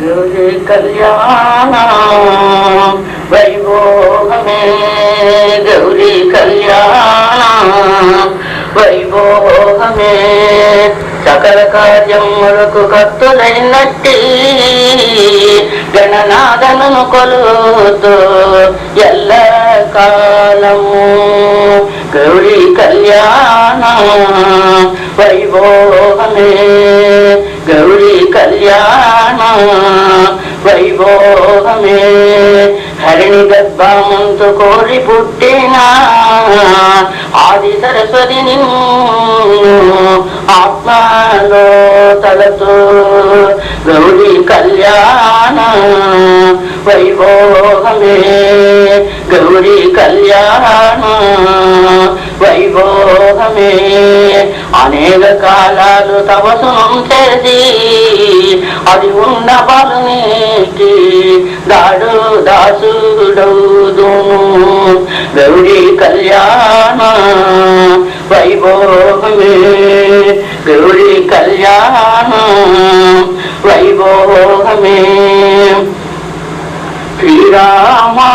గురు కళ్యాణం వైభోగమే గౌరీ కళ్యాణం. వైభోగమే సకల కార్యములకు కత్తులైనట్టి గణనాథను కొలుతూ ఎల్ల కాలము గౌరీ కళ్యాణ వైభోగమే వైభోగమే. హరిణి గర్భమంతు కోరి పుట్టినా ఆది సరస్వతి నిన్ను ఆత్మలో తలతో. గౌరీ కళ్యాణ వైభోగమే. గౌరీ కళ్యాణ వైభోగమే. అనేక కాలాలు తపస్సును చేసి అది ఉన్న బలునికి దాడు దాసుడౌదును గౌరీ కళ్యాణ వైభోగమే గౌరీ కళ్యాణ వైభోగమే శ్రీరామా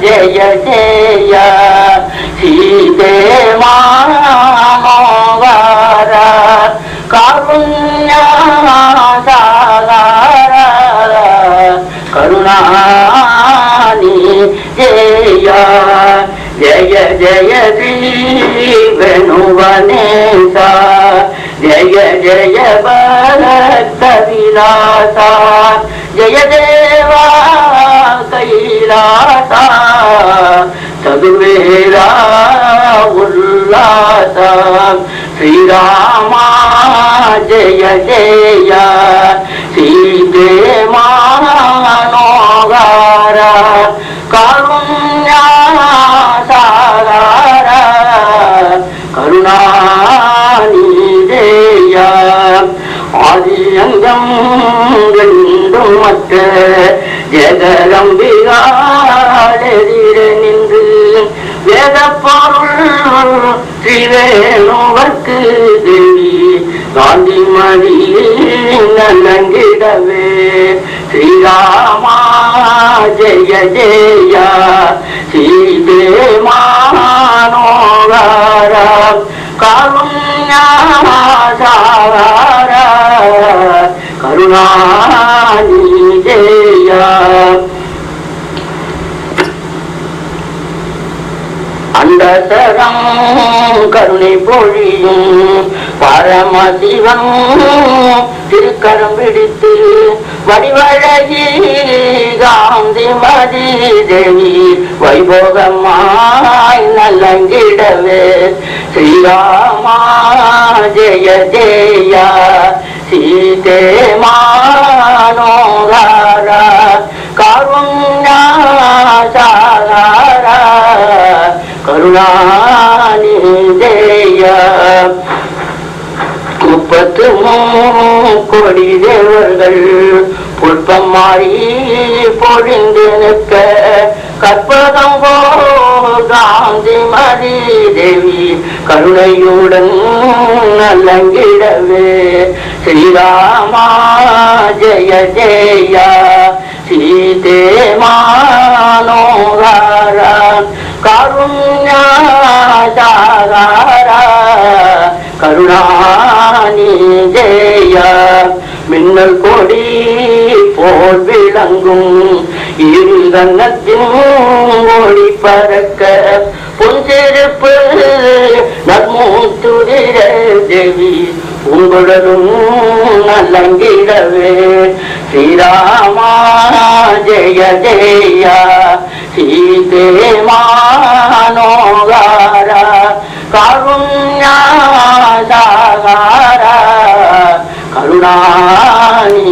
జయ జయ సీతే మానోగార కారుణ్య కరుణాని జయ జయ జయ శ్రీ వెణువనేశ జయ జయ భరత విలాస జయ జయ కైలాస చదువేరా ఉల్లాస శ్రీరామ జయ జయ సీతే మానోగార కారుణ్య సాగార కరుణాని జయ ஆதி அங்கம் ரெண்டும் மற்ற ஜெகரம்பிகாடெதிர நின்று வேத பொருள் ஸ்ரீவேணுவர்க்கு தேவி காந்தி மதி நலங்கிடவே. ஸ்ரீராமா ஜெய ஜெயா. அண்டசரம் கருணை பொழியும் பரமசிவம் திருக்கரம் பிடித்து வடிவழகி காந்தி மதி தேவி வைபோகமாய் நல்லங்கிடவே ஸ்ரீராமா ஜெய ஜெயா. சீதே மானோகார காருண்யா சாகார முப்பத்து கோடி தேவர்கள் புல்பம் மாறி பொழிந்து நிற்க கற்பதம் போ காந்தி மதி தேவி கருணையுடன் நல்லங்கிடவே ஸ்ரீராமா ஜெய ஜெய சீதே மானோகார காருண்ய சாகார கருணானி ஜெய மின்னல் கொடி போல் விளங்கும். இருந்தன்னத்தின் ஒளி பறக்க. புஞ்சே உங்களுடன் நல்லங்கிடவே ஸ்ரீராமா ஜெய ஜெய சீதே மானோகார காருண்ய சாகார கருணானி